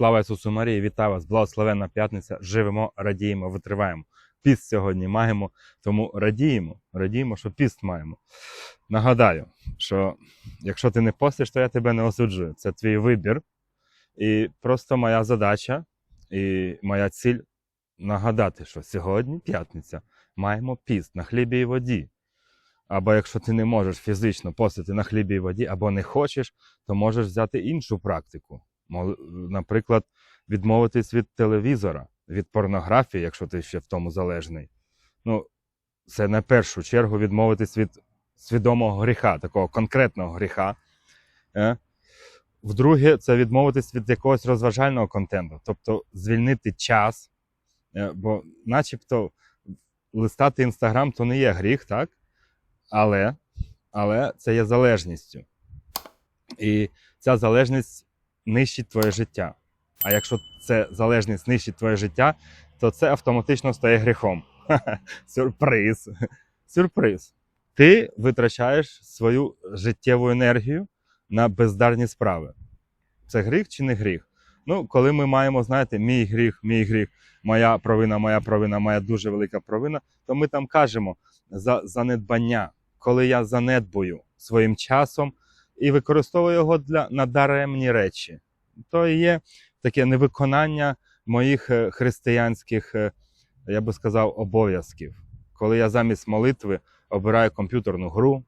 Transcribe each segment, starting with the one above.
Слава Ісусу Марії, вітаю вас! Благословенна п'ятниця. Живемо, радіємо, витриваємо. Піст сьогодні маємо, тому радіємо, радіємо, що піст маємо. Нагадаю, що якщо ти не постиш, то я тебе не осуджую. Це твій вибір. І просто моя задача і моя ціль нагадати, що сьогодні п'ятниця, маємо піст на хлібі і воді. Або якщо ти не можеш фізично постити на хлібі і воді, або не хочеш, то можеш взяти іншу практику. Наприклад, відмовитись від телевізора, від порнографії, якщо ти ще в тому залежний. Ну, це на першу чергу відмовитись від свідомого гріха, такого конкретного гріха. Е? Вдруге, це відмовитись від якогось розважального контенту, тобто звільнити час. Е, Бо, начебто, листати інстаграм то не є гріх, так? Але, але це є залежністю. І ця залежність нищить твоє життя. А якщо це залежність нищить твоє життя, то це автоматично стає гріхом. Сюрприз. Сюрприз. Ти витрачаєш свою життєву енергію на бездарні справи. Це гріх чи не гріх? Ну, коли ми маємо, знаєте, мій гріх, мій гріх, моя провина, моя провина, моя дуже велика провина, то ми там кажемо за занедбання, коли я занедбую своїм часом і використовую його для надаремні речі. То є таке невиконання моїх е, християнських, е, я би сказав, обов'язків. Коли я замість молитви обираю комп'ютерну гру,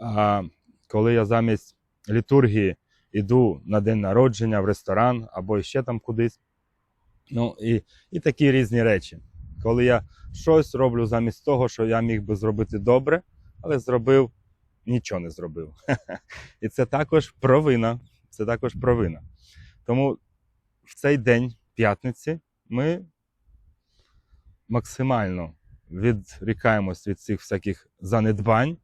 а коли я замість літургії йду на день народження в ресторан або ще там кудись. Ну і, і такі різні речі. Коли я щось роблю замість того, що я міг би зробити добре, але зробив, нічого не зробив. І це також провина. Це також провина. Тому в цей день, п'ятниці, ми максимально відрікаємось від цих всяких занедбань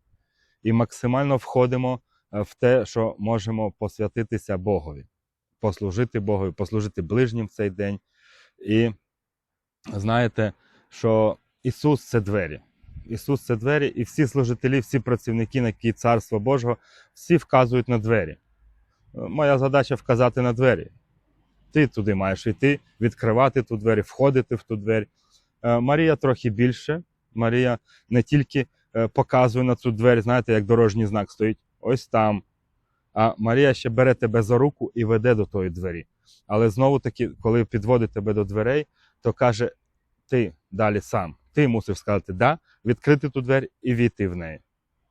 і максимально входимо е, в те, що можемо посвятитися Богові, послужити Богові, послужити ближнім в цей день. І знаєте, що Ісус це двері. Ісус це двері, і всі служителі, всі працівники, на які Царство Божого, всі вказують на двері. Е, Моя задача вказати на двері. Ти туди маєш йти, відкривати ту двері, входити в ту двері. Е, Марія трохи більше. Марія не тільки е, показує на цю двері, знаєте, як дорожній знак стоїть ось там. А Марія ще бере тебе за руку і веде до тої двері. Але знову таки, коли підводить тебе до дверей, то каже: ти далі сам. Ти мусиш сказати да, відкрити ту двері і війти в неї.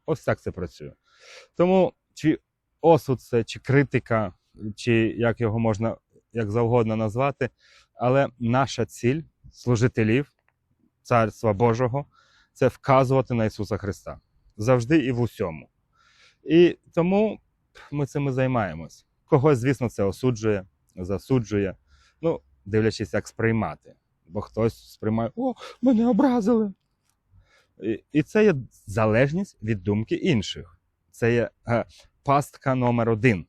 Ось так це працює. Тому чи осуд це, чи критика, чи як його можна як завгодно назвати, але наша ціль служителів Царства Божого це вказувати на Ісуса Христа завжди і в усьому. І тому ми цим і займаємось. Когось, звісно, це осуджує, засуджує, ну, дивлячись, як сприймати. Бо хтось сприймає, о, мене образили. І, і це є залежність від думки інших. Це є е, пастка номер один.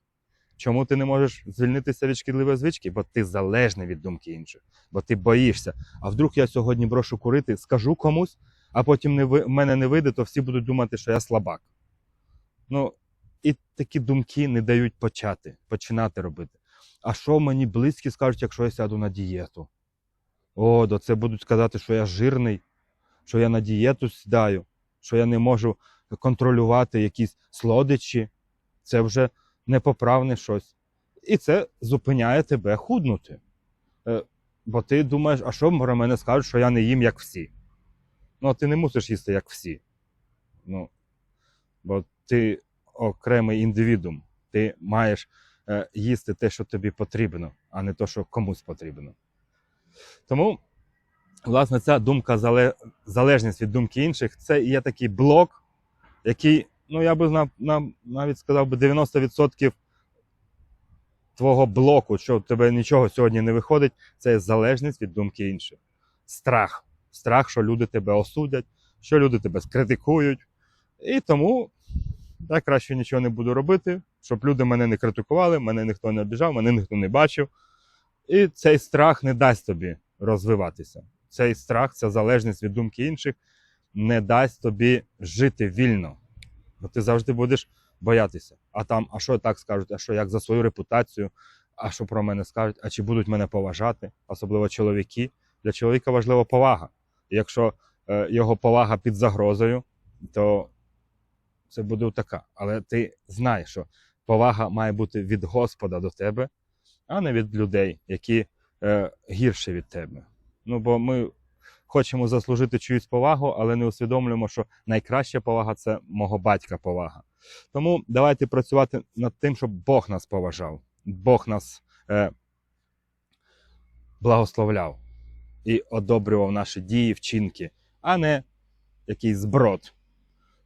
Чому ти не можеш звільнитися від шкідливої звички? Бо ти залежний від думки інших, бо ти боїшся. А вдруг я сьогодні брошу курити, скажу комусь, а потім не в мене не вийде, то всі будуть думати, що я слабак. Ну, і такі думки не дають почати, починати робити. А що мені близькі скажуть, якщо я сяду на дієту? О, до це будуть сказати, що я жирний, що я на дієту сідаю, що я не можу контролювати якісь слодичі. Це вже непоправне щось. І це зупиняє тебе худнути. Е, Бо ти думаєш, а що про мене скажуть, що я не їм як всі. Ну, а ти не мусиш їсти як всі. Ну, бо ти окремий індивідум. Ти маєш е, їсти те, що тобі потрібно, а не те, що комусь потрібно. Тому, власне, ця думка залежність від думки інших це є такий блок, який, ну я би навіть сказав би 90% твого блоку, що в тебе нічого сьогодні не виходить, це залежність від думки інших. Страх. Страх, що люди тебе осудять, що люди тебе скритикують. І тому я краще нічого не буду робити, щоб люди мене не критикували, мене ніхто не обіжав, мене ніхто не бачив. І цей страх не дасть тобі розвиватися. Цей страх, ця залежність від думки інших не дасть тобі жити вільно. Бо ти завжди будеш боятися. А там, а що так скажуть, а що як за свою репутацію, а що про мене скажуть, а чи будуть мене поважати, особливо чоловіки. Для чоловіка важлива повага. І якщо е, його повага під загрозою, то це буде така. Але ти знаєш, що повага має бути від Господа до тебе, а не від людей, які е, гірші від тебе. Ну, бо ми хочемо заслужити чиюсь повагу, але не усвідомлюємо, що найкраща повага це мого батька повага. Тому давайте працювати над тим, щоб Бог нас поважав, Бог нас е, благословляв і одобрював наші дії, вчинки, а не якийсь зброд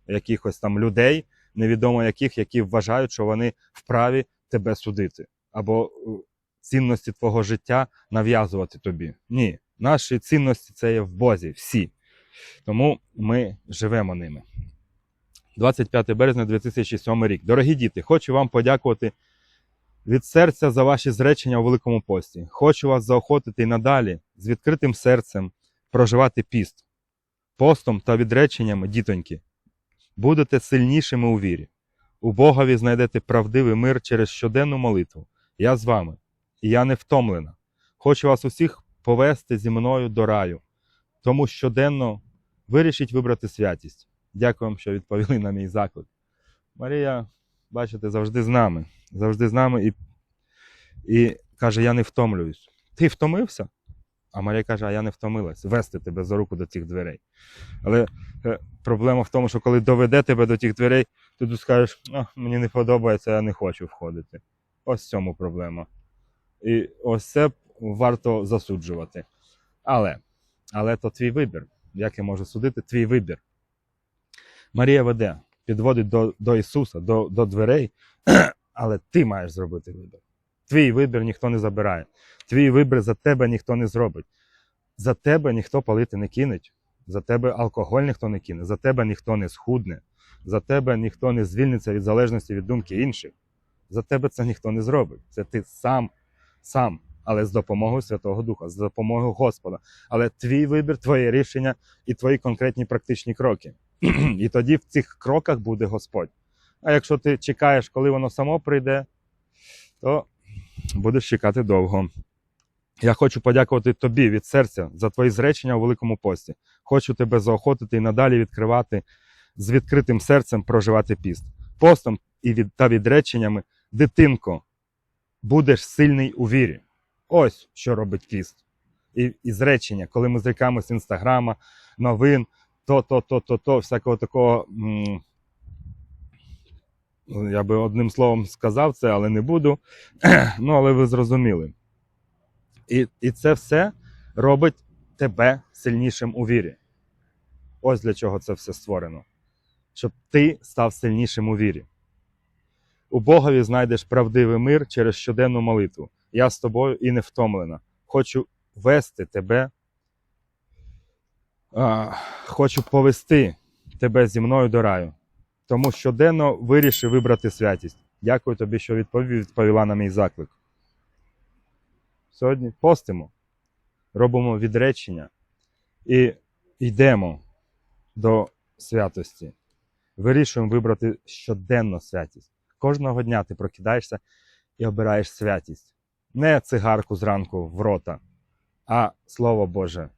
якихось там людей, невідомо яких, які вважають, що вони вправі тебе судити, або е, цінності твого життя нав'язувати тобі. Ні, наші цінності це є в Бозі, всі. Тому ми живемо ними. 25 березня 2007 рік. Дорогі діти, хочу вам подякувати від серця за ваші зречення у Великому пості. Хочу вас заохотити і надалі з відкритим серцем проживати піст, постом та відреченнями, дітоньки. Будете сильнішими у вірі. У Богові знайдете правдивий мир через щоденну молитву. Я з вами, і я не втомлена. Хочу вас усіх повести зі мною до раю. Тому щоденно вирішіть вибрати святість. Дякую вам, що відповіли на мій заклик. Марія, бачите, завжди з нами. Завжди з нами і, і каже: Я не втомлююсь. Ти втомився? А Марія каже: А я не втомилась вести тебе за руку до цих дверей. Але е, проблема в тому, що коли доведе тебе до тих дверей, ти тут скажеш, а, мені не подобається, я не хочу входити. Ось в цьому проблема. І ось це варто засуджувати. Але, але то твій вибір. Як я можу судити? Твій вибір. Марія веде, підводить до, до Ісуса, до, до дверей, але ти маєш зробити вибір. Твій вибір ніхто не забирає. Твій вибір за тебе ніхто не зробить. За тебе ніхто палити не кинеть. За тебе алкоголь ніхто не кине, за тебе ніхто не схудне, за тебе ніхто не звільниться від залежності від думки інших. За тебе це ніхто не зробить. Це ти сам, сам, але з допомогою Святого Духа, з допомогою Господа. Але твій вибір, твоє рішення і твої конкретні практичні кроки. І тоді в цих кроках буде Господь. А якщо ти чекаєш, коли воно само прийде, то будеш чекати довго. Я хочу подякувати тобі від серця за твої зречення у Великому пості. Хочу тебе заохотити і надалі відкривати з відкритим серцем проживати піст. Постом і від, та відреченнями, дитинко, будеш сильний у вірі. Ось що робить піст. І, і зречення, коли ми зрікаємось інстаграма, новин, то, то, то, то, то, всякого такого. М- я би одним словом сказав це, але не буду. ну, але ви зрозуміли. І, і це все робить тебе сильнішим у вірі. Ось для чого це все створено. Щоб ти став сильнішим у вірі. У Богові знайдеш правдивий мир через щоденну молитву. Я з тобою і не втомлена. Хочу вести тебе. А, хочу повести тебе зі мною до раю. Тому щоденно вирішив вибрати святість. Дякую тобі, що відповів, відповіла на мій заклик. Сьогодні постимо, робимо відречення і йдемо до святості. Вирішуємо вибрати щоденно святість. Кожного дня ти прокидаєшся і обираєш святість. Не цигарку зранку в рота, а Слово Боже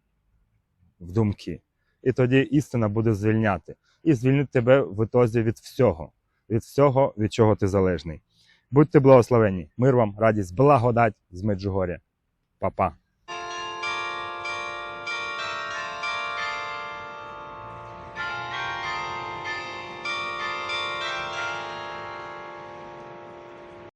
в думки. І тоді істина буде звільняти. І звільнить тебе в ітозі від всього, від всього, від чого ти залежний. Будьте благословені. Мир вам, радість, благодать з Меджугоря. Па-па.